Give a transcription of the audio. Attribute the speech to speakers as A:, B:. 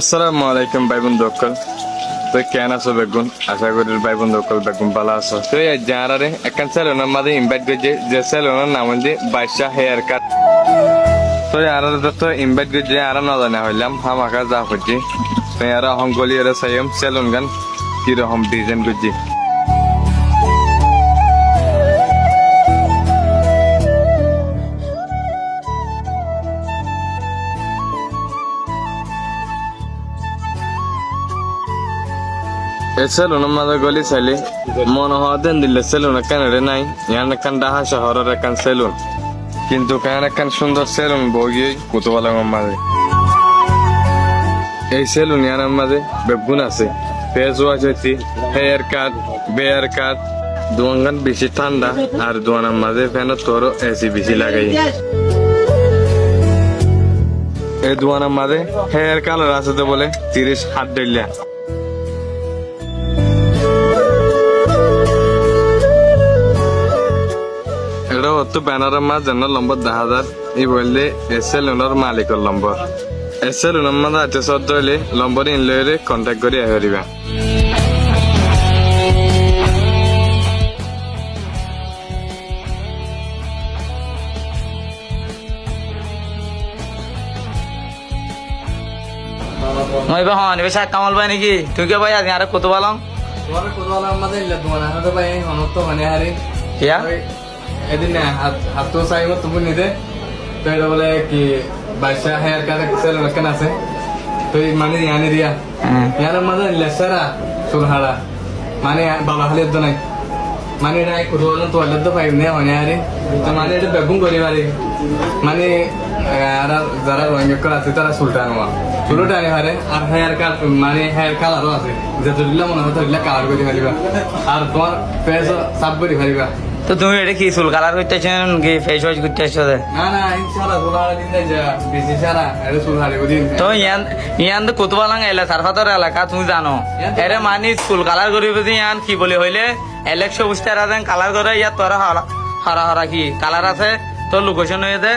A: আসসালামু আলাইকুম ভাই বন্ধু অক্কল তো কেন আছো বেগুন? আশা করি ভাই বন্ধু অকল বেগুন ভালো আছো। তো এই জানারে একখান সেলুনের মাঝে ইনভাইট করছে যে সেলুনের নাম হচ্ছে বাইশা হেয়ার কাট তো আর তো ইনভাইট করছে আর না জানা হইলাম, হামাকা যা হচ্ছে তো আর হম গলি সাইম সেলুন গান, কীরকম ডিজাইন করছে চাইলে মনে হয় দেন দিলে সেলুন এখানে রে নাই ইয়ান এখান ডাহা শহরের এখান সেলুন কিন্তু কেন এখান সুন্দর সেলুন বগিয়ে কুতুবালাঙ্গর মাঝে এই সেলুন ইয়ানের মাঝে বেগুন আছে ফেস ওয়াশ হইতি হেয়ার কাট বেয়ার কাট দোয়ান বেশি ঠান্ডা আর দোয়ানের মাঝে ফ্যান তোর এসি বেশি লাগাই এই দোয়ানের মাঝে হেয়ার কালার আছে তো বলে তিরিশ হাত ডেলিয়া এটা হতো মাঝ যেন নম্বর দশ হাজার। ই বললে এস এল ওনার মালিকের নম্বর এস এল ওনার মাঝে আছে সদ্য হইলে নম্বর ইনলে কন্ট্যাক্ট করে আহিবা
B: মই বা হন এবার কামাল ভাই নাকি? তুই কে ভাই আজ? আরে কত বলম
C: তোমার কোতোয়ালা আমাদের ইল্লা তোমার হাতে পাই হনত মানে হারি
B: কিয়া
C: ওই এদিন হাত চাইব তুমি নিদে তো এটা বলে কি বাইশা হেয়ার কাট সেল কেন আছে? তো মানে ইয়ানি দিয়া। ইয়ার মাঝে লেসারা সুরহারা মানে বাবা খালি তো নাই। মানে এটা কোতোয়ালা তোয়ালে তো পাইব না মানে হারি তো মানে এটা বেগুন করি মারি মানে আর যারা রোহিঙ্গা আছে তারা সুলটান হওয়া আনি হারে আর হেয়ার কাট মানে হেয়ার কালারও আছে। যে ধরিলা মনে হয় ধরিলা কালার করে ফারিবা আর তোমার ফেস সাফ করে ফারিবা
B: তো তুমি এটা কি চুল কালার করতেছেন কি ফেস ওয়াশ করতেছো যে?
C: না না ইনশাআল্লাহ দিন যা বেশি সারা এটা সুলহারে দিন।
B: তো ইয়ান ইয়ান তো কত বালাং এলা সারফাতর এলাকা তুমি জানো। এরে মানি চুল কালার করিব যে ইয়ান কি বলে হইলে? এলেক্স বুঝতে রাখেন কালার করে ইয়াত তোরা হরা হরা হরা কি কালার আছে? তো লোকেশন হয়ে দে।